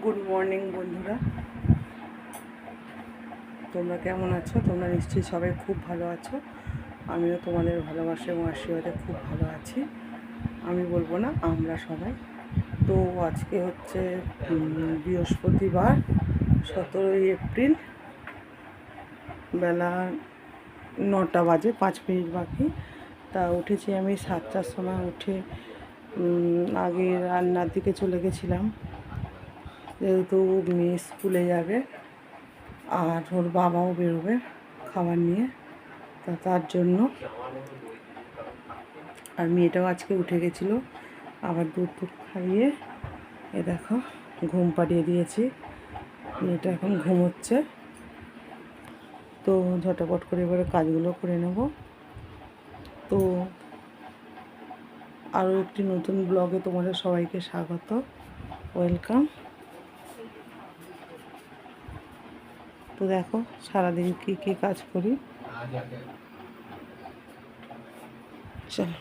Good morning বন্ধুরা। তোমরা কেমন আছো? তোমরা নিশ্চয়ই সবাই খুব ভালো আছো। আমিও তোমাদের ভালোবাসা এবং আশীর্বাদে খুব ভালো আছি। আমি বলব না, আমরা সবাই। তো আজকে হচ্ছে বৃহস্পতিবার, সতেরোই এপ্রিল, বেলা নটা বাজে, পাঁচ মিনিট বাকি। তা উঠেছি আমি সাতটার সময় উঠে আগে রান্নার দিকে চলে গেছিলাম। যেহেতু মেয়ে স্কুলে যাবে আর ওর বাবাও বেরোবে খাবার নিয়ে, তা তার জন্য। আর মেয়েটাও আজকে উঠে গেছিল, আবার দুধ দুধ খাইয়ে, এ দেখো ঘুম পাড়িয়ে দিয়েছি। মেয়েটা এখন ঘুমোচ্ছে। তো ঝটাপট করে এবারে কাজগুলো করে নেব। তো আরও একটি নতুন ব্লগে তোমাদের সবাইকে স্বাগত। ওয়েলকাম। তো দেখো সারাদিন কি কি কাজ করি। চলো।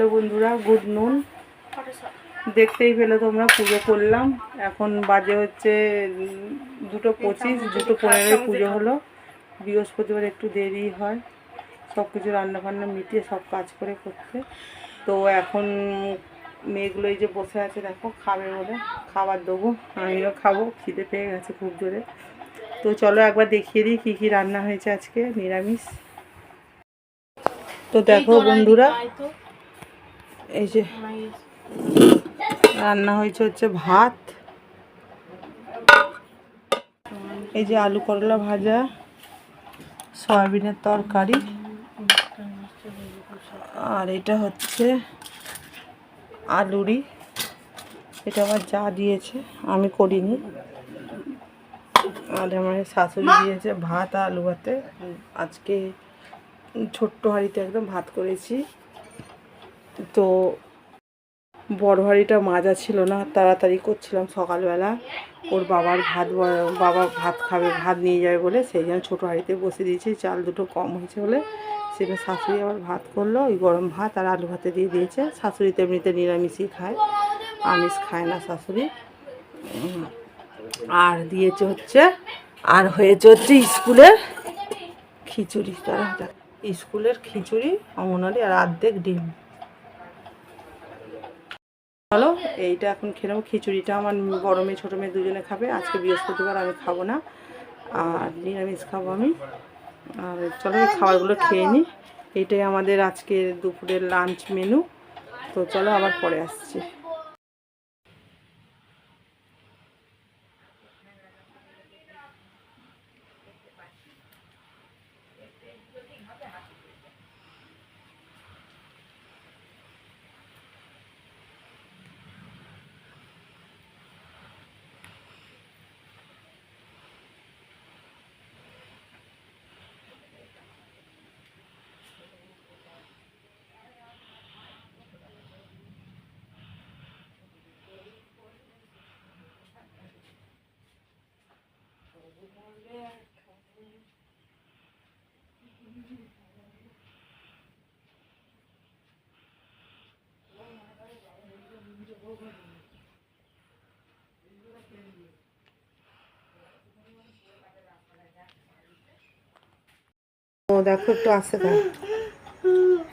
হ্যালো বন্ধুরা গুড নুন। দেখতেই পেলে তোমরা পুজো করলাম। এখন বাজে হচ্ছে দুটো পঁচিশ দুটো পনেরোই পুজো হলো। বৃহস্পতিবার একটু দেরি হয়। সব কিছু রান্না বান্না মিটিয়ে সব কাজ করে করতে। তো এখন মেয়েগুলো এই যে বসে আছে দেখো খাবে বলে। খাবার দেবো আমিও খাব। খিদে পেয়ে গেছে খুব জোরে। তো চলো একবার দেখিয়ে দিই কী কী রান্না হয়েছে আজকে নিরামিষ। তো দেখো বন্ধুরা এই যে রান্না হয়েছে হচ্ছে ভাত। এই যে আলু করলা ভাজা, সয়াবিনের তরকারি, আর এটা হচ্ছে আলুরি এটা আমার যা দিয়েছে, আমি করিনি। আর আমার শাশুড়ি দিয়েছে ভাত, আলু, ভাতে। আজকে ছোট্ট হাঁড়িতে একদম ভাত করেছি। তো বড় হাঁড়িটা মাজা ছিল না, তাড়াতাড়ি করছিলাম সকালবেলা। ওর বাবার ভাত বাবা ভাত খাবে, ভাত নিয়ে যাবে বলে সেই জন্য ছোটো হাঁড়িতে বসে দিয়েছি। চাল দুটো কম হয়েছে বলে সেটা শাশুড়ি আবার ভাত করল, ওই গরম ভাত আর আলু ভাতে দিয়ে দিয়েছে। শাশুড়ি তো এমনিতে নিরামিষই খায়, আমিষ খায় না শাশুড়ি। আর দিয়েছে হচ্ছে, আর হয়েছে হচ্ছে স্কুলের খিচুড়ি। তারা স্কুলের খিচুড়ি অঙ্গনারী আর অর্ধেক ডিম। চলো এইটা এখন খেলাম খিচুড়িটা আমার বড় মেয়ে, ছোটো মেয়ে দুজনে খাবে। আজকে বৃহস্পতিবার, আমি খাব না। আর নিরামিষ খাব আমি। আর চলো, এই খাবারগুলো খেয়ে নিই। এইটাই আমাদের আজকে দুপুরের লাঞ্চ মেনু তো চলো, আবার পরে আসছি। ও দেখো, একটু আসতে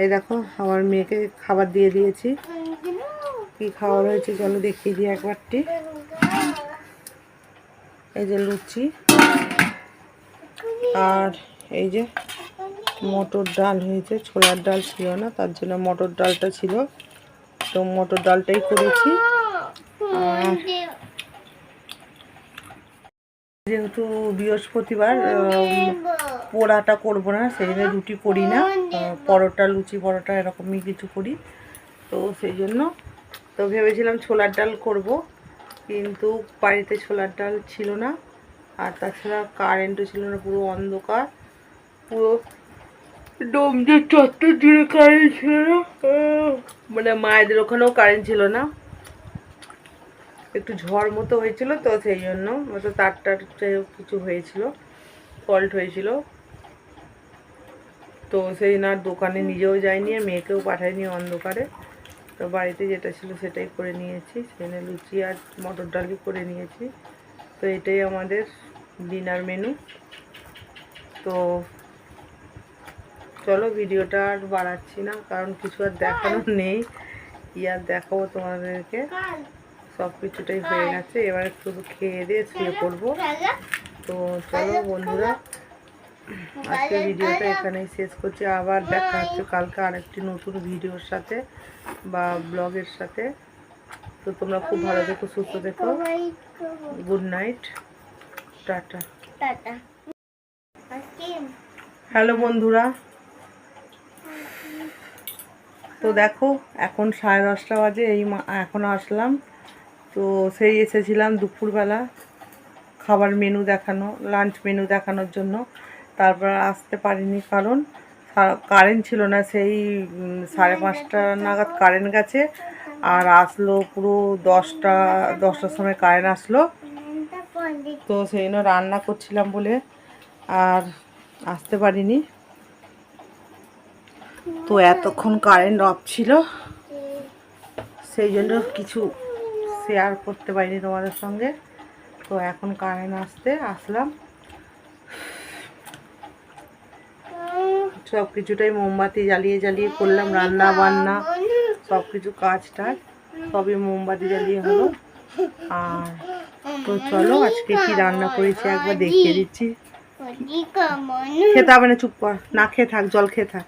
এই দেখো, আমার মেয়েকে খাবার দিয়ে দিয়েছি। কি খাবার হয়েছে চলো দেখিয়ে দিই একবারটি। এই যে লুচি আর এই যে মটর ডাল হয়েছে, ছোলার ডাল ছিল না, তার জন্য মটর ডালটা ছিল। তো মটর ডালটাই করেছি। যেহেতু বৃহস্পতিবার পোড়াটা করব না সেই জন্য রুটি করি না। পরোটা লুচি পরোটা এরকমই কিছু করি। তো সেই জন্য তো ভেবেছিলাম ছোলার ডাল করব কিন্তু বাড়িতে ছোলার ডাল ছিল না। আর তাছাড়া কারেন্টও ছিল না পুরো অন্ধকার। পুরো ডোমজে চত্বর জুড়ে কারেন্ট ছিল না মানে মায়েদের ওখানেও কারেন্ট ছিল না। একটু ঝড় মতো হয়েছিল তো সেই জন্য মতো তার টার কিছু হয়েছিল ফল্ট হয়েছিল। তো সেই না, দোকানে নিজেও যায়নি আর মেয়েকেও পাঠাইনি অন্ধকারে। তো বাড়িতে যেটা ছিল সেটাই করে নিয়েছি সেখানে লুচি আর মটর ডালই করে নিয়েছি। তো এটাই আমাদের ডিনার মেনু তো চলো ভিডিওটা আর বাড়াচ্ছি না কারণ কিছু আর দেখানোর নেই। কি আর দেখাবো তোমাদেরকে? সব কিছুটাই হয়ে গেছে এবার শুধু খেয়ে দিয়ে শুয়ে পড়ব। তো চলো বন্ধুরা আজকে ভিডিওটা এখানেই শেষ করছি। আবার দেখা হচ্ছে কালকে আরেকটি নতুন ভিডিওর সাথে বা ব্লগের সাথে। তো তোমরা খুব ভালো দেখো সুস্থ দেখো good night tata tata hello বন্ধুরা। তো দেখো, এখন সাড়ে দশটা বাজে, এই এখন আসলাম। তো সেই এসেছিলাম দুপুরবেলা, খাবার মেনু দেখানো লাঞ্চ মেনু দেখানোর জন্য। তারপর আসতে পারিনি, কারণ কারেন্ট ছিল না, সেই সাড়ে পাঁচটা নাগাদ কারেন্ট গেছে। আর আসলো পুরো দশটা, দশটার সময় কারেন্ট আসলো। তো সেই জন্য রান্না করছিলাম বলে আর আসতে পারিনি। তো এতক্ষণ কারেন্ট অফ ছিল। সেই জন্য কিছু শেয়ার করতে পারিনি তোমাদের সঙ্গে। তো এখন কারেন্ট আসতে আসলাম। সব কিছুটাই মোমবাতি জ্বালিয়ে জ্বালিয়ে করলাম, রান্না বান্না, সব কিছু কাজ টাজ, সবই মোমবাতি জ্বালিয়ে হলো। আর তো চলো, আজকে কি রান্না করেছি একবার দেখিয়ে দিচ্ছি। খেতে হবে না, চুপ কর। না খেয়ে থাক, জল খেয়ে থাক।